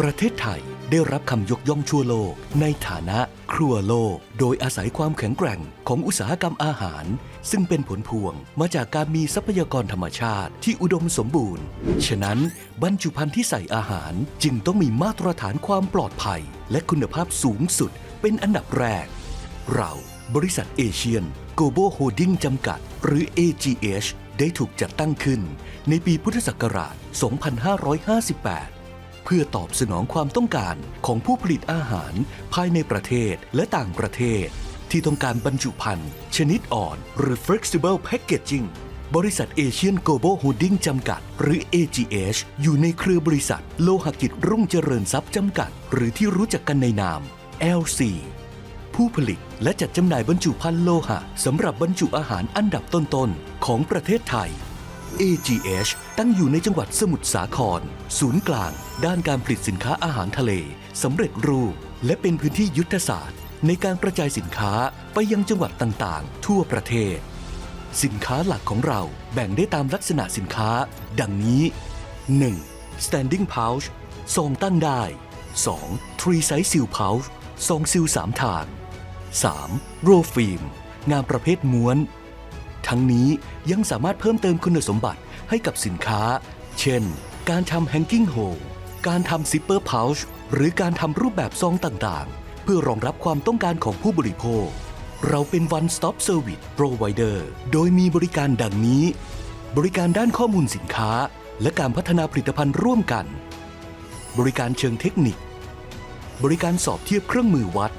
ประเทศไทยได้รับคำยกย่องทั่วโลก ในฐานะครัวโลก โดยอาศัยความแข็งแกร่งของอุตสาหกรรมอาหาร ซึ่งเป็นผลพวงมาจากการมีทรัพยากรธรรมชาติที่อุดมสมบูรณ์ ฉะนั้นบรรจุภัณฑ์ที่ใส่อาหารจึงต้องมีมาตรฐานความปลอดภัย และคุณภาพสูงสุดเป็นอันดับแรก เราบริษัทเอเชียนโกลบอลโฮดดิ้งจำกัด หรือ AGH ได้ถูกจัดตั้งขึ้น ในปีพุทธศักราช 2558 เพื่อตอบสนองความต้องการของผู้ผลิตอาหารภายในประเทศและต่างประเทศ ที่ต้องการบรรจุภัณฑ์ชนิดอ่อนหรือ flexible packaging บริษัทเอเชียนโกลบอลโฮดดิ้งจำกัด หรือ AGH อยู่ในเครือบริษัทโลหกิจรุ่งเจริญทรัพย์จำกัด หรือที่รู้จักกันในนาม LC ผู้ผลิตและจัดจำหน่ายบรรจุภัณฑ์โลหะสำหรับบรรจุอาหารอันดับต้นๆของประเทศไทย AGH ตั้งอยู่ในจังหวัดสมุทรสาคร ศูนย์กลาง ด้านการผลิตสินค้าอาหารทะเลสำเร็จรูป และเป็นพื้นที่ยุทธศาสตร์ ในการกระจายสินค้าไปยังจังหวัดต่างๆ ทั่วประเทศ สินค้าหลักของเราแบ่งได้ตามลักษณะสินค้า ดังนี้ 1. standing pouch ซองตั้งได้ 2. tree size seal pouch ซองซิลสามถาด 3. โรฟิล์มงานประเภทม้วน ทั้งนี้ยังสามารถเพิ่มเติมคุณสมบัติให้กับสินค้า เช่น การทำ hanging hole การทำ zipper pouch หรือการทำรูปแบบซองต่างๆ เพื่อรองรับความต้องการของผู้บริโภค เราเป็น one stop service provider โดยมีบริการดังนี้ บริการด้านข้อมูลสินค้า และการพัฒนาผลิตภัณฑ์ร่วมกัน บริการเชิงเทคนิค บริการสอบเทียบเครื่องมือวัด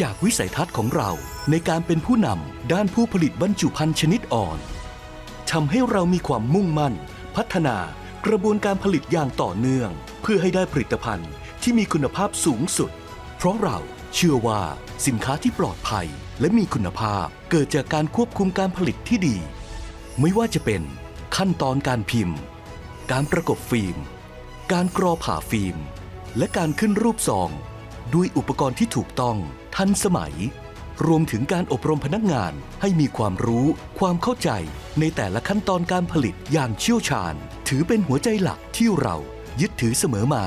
จากวิสัยทัศน์ของเราในการเป็นผู้นำด้านผู้ผลิตบรรจุภัณฑ์ชนิดอ่อนทำให้เรามีความมุ่งมั่น พัฒนากระบวนการผลิตอย่างต่อเนื่อง เพื่อให้ได้ผลิตภัณฑ์ที่มีคุณภาพสูงสุด เพราะเราเชื่อว่าสินค้าที่ปลอดภัยและมีคุณภาพเกิดจากการควบคุมการผลิตที่ดี ไม่ว่าจะเป็นขั้นตอนการพิมพ์ การประกบฟิล์ม การกรอผ่าฟิล์ม และการขึ้นรูปซอง ด้วยอุปกรณ์ที่ถูกต้อง ทันสมัย รวมถึงการอบรมพนักงานให้มีความรู้ ความเข้าใจ ในแต่ละขั้นตอนการผลิตอย่างเชี่ยวชาญ ถือเป็นหัวใจหลักที่เรายึดถือเสมอมา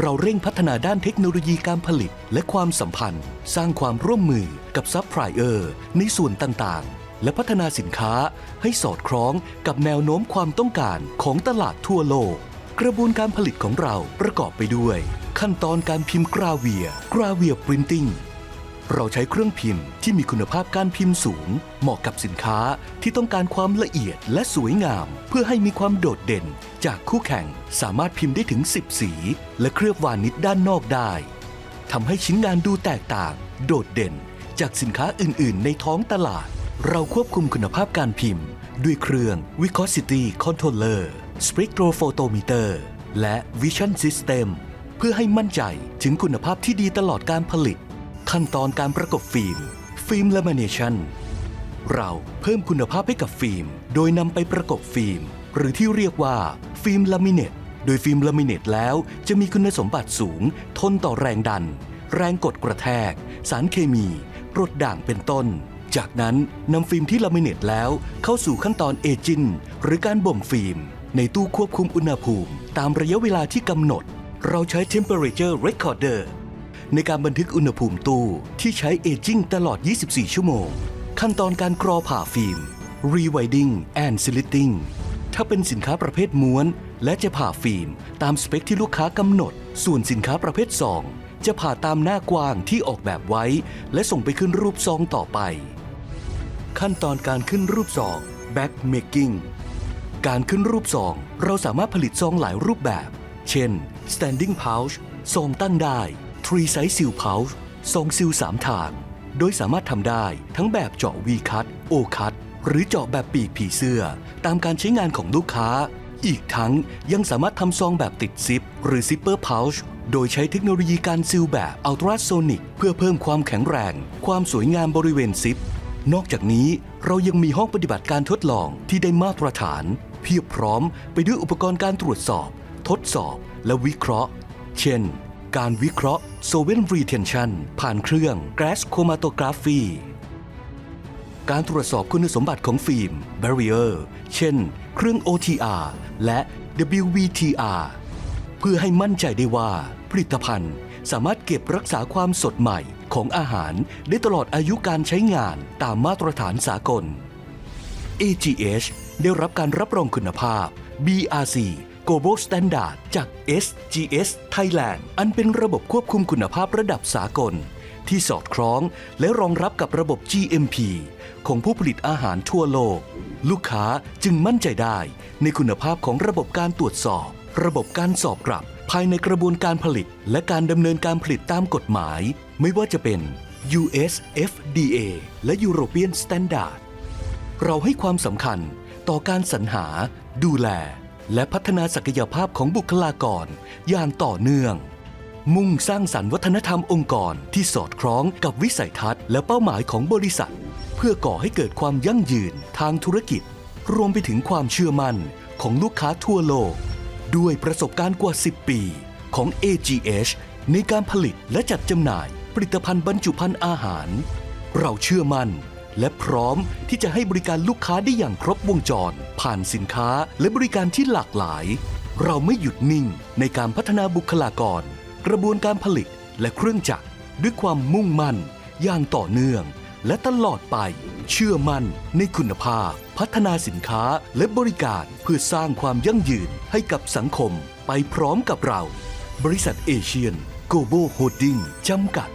เราเร่งพัฒนาด้านเทคโนโลยีการผลิตและความสัมพันธ์ สร้างความร่วมมือกับซัพพลายเออร์ในส่วนต่างๆ และพัฒนาสินค้าให้สอดคล้องกับแนวโน้มความต้องการของตลาดทั่วโลก กระบวนการผลิตของเราประกอบไปด้วย ขั้นตอนการพิมพ์กราเวียกราเวียปรินติ้งเราใช้เครื่องพิมพ์ที่มีคุณภาพการพิมพ์สูง เหมาะกับสินค้าที่ต้องการความละเอียดและสวยงาม เพื่อให้มีความโดดเด่น จากคู่แข่งสามารถพิมพ์ได้ถึง 10 สี และเคลือบวานิชด้านนอกได้ทำให้ชิ้นงานดูแตกต่าง โดดเด่น จากสินค้าอื่น ๆ ในท้องตลาด เราควบคุมคุณภาพการพิมพ์ ด้วยเครื่อง Viscosity Controller Spectrophotometer และ Vision System เพื่อให้มั่นใจถึงคุณภาพที่ดีตลอดการผลิต ขั้นตอนการประกบฟิล์ม ฟิล์ม Lamination เราเพิ่มคุณภาพให้กับฟิล์ม โดยนำไปประกบฟิล์ม หรือที่เรียกว่าฟิล์มลามิเนตโดยฟิล์มลามิเนตแล้วจะมีคุณสมบัติสูง ทนต่อแรงดัน แรงกดกระแทก สารเคมีกรดด่างเป็นต้น จากนั้นนำฟิล์มที่ลามิเนตแล้วเข้าสู่ขั้นตอนเอจินหรือการบ่มฟิล์ม ในตู้ควบคุมอุณหภูมิ ตามระยะเวลาที่กำหนด เราใช้ temperature recorder ในการบันทึกอุณหภูมิตู้ที่ใช้เอจิ้งตลอด 24 ชั่วโมง ขั้นตอนการกรอผ่าฟิล์ม rewinding and slitting ถ้าเป็นสินค้าประเภทม้วน และจะผ่าฟิล์ม ตามสเปคที่ลูกค้ากำหนด ส่วนสินค้าประเภทซองจะผ่าตามหน้ากว้างที่ออกแบบไว้ และส่งไปขึ้นรูปซองต่อไป ขั้นตอนการขึ้นรูปซอง back making การขึ้นรูปซอง เราสามารถผลิตซองหลายรูปแบบ เช่น standing pouch ซองตั้งได้ three size seal pouch ซองซิลสามทางโดยสามารถทำได้ทั้งแบบเจาะ V cut O cut หรือเจาะแบบปีกผีเสื้อ ตามการใช้งานของลูกค้า อีกทั้งยังสามารถทำซองแบบติดซิป หรือ zipper pouch โดยใช้เทคโนโลยีการซีลแบบอัลตราโซนิกเพื่อเพิ่มความแข็งแรง ความสวยงามบริเวณซิป นอกจากนี้เรายังมีห้องปฏิบัติการทดลองที่ได้มาตรฐาน พียบพร้อมไปด้วยอุปกรณ์การตรวจสอบ ทดสอบและวิเคราะห์ เช่น การวิเคราะห์ solvent retention ผ่านเครื่อง gas chromatography การตรวจสอบคุณสมบัติของฟิล์ม barrier เช่น เครื่อง OTR และ WVTR เพื่อให้มั่นใจได้ว่า ผลิตภัณฑ์สามารถเก็บรักษาความสดใหม่ของอาหารได้ตลอดอายุการใช้งานตามมาตรฐานสากล AGH ได้รับการรับรองคุณภาพ BRC Global Standard จาก SGS Thailand อันเป็นระบบควบคุมคุณภาพระดับสากล ที่สอดคล้องและรองรับกับระบบ GMP ของผู้ผลิตอาหารทั่วโลก ลูกค้าจึงมั่นใจได้ในคุณภาพของระบบการตรวจสอบ ระบบการสอบกลับ ภายในกระบวนการผลิต และการดำเนินการผลิตตามกฎหมาย ไม่ว่าจะเป็น US FDA และ European Standard เราให้ความสำคัญ ต่อการสรรหา ดูแล และพัฒนาศักยภาพของบุคลากร อย่างต่อเนื่อง มุ่งสร้างสรรค์วัฒนธรรมองค์กรที่สอดคล้องกับวิสัยทัศน์และเป้าหมายของบริษัท เพื่อก่อให้เกิดความยั่งยืนทางธุรกิจ รวมไปถึงความเชื่อมั่นของลูกค้าทั่วโลก ด้วยประสบการณ์กว่า 10 ปีของ AGH ในการผลิตและจัดจำหน่ายผลิตภัณฑ์บรรจุภัณฑ์อาหาร เราเชื่อมั่น และพร้อมที่จะให้บริการลูกค้าได้อย่างครบวงจร ผ่านสินค้าและบริการที่หลากหลาย เราไม่หยุดนิ่งในการพัฒนาบุคลากร กระบวนการผลิตและเครื่องจักรด้วยความมุ่งมั่น อย่างต่อเนื่อง และตลอดไป เชื่อมั่นในคุณภาพ พัฒนาสินค้าและบริการเพื่อสร้างความยั่งยืนให้กับสังคมไปพร้อมกับเรา บริษัทเอเชียนโกลบอลโฮดดิ้งจำกัด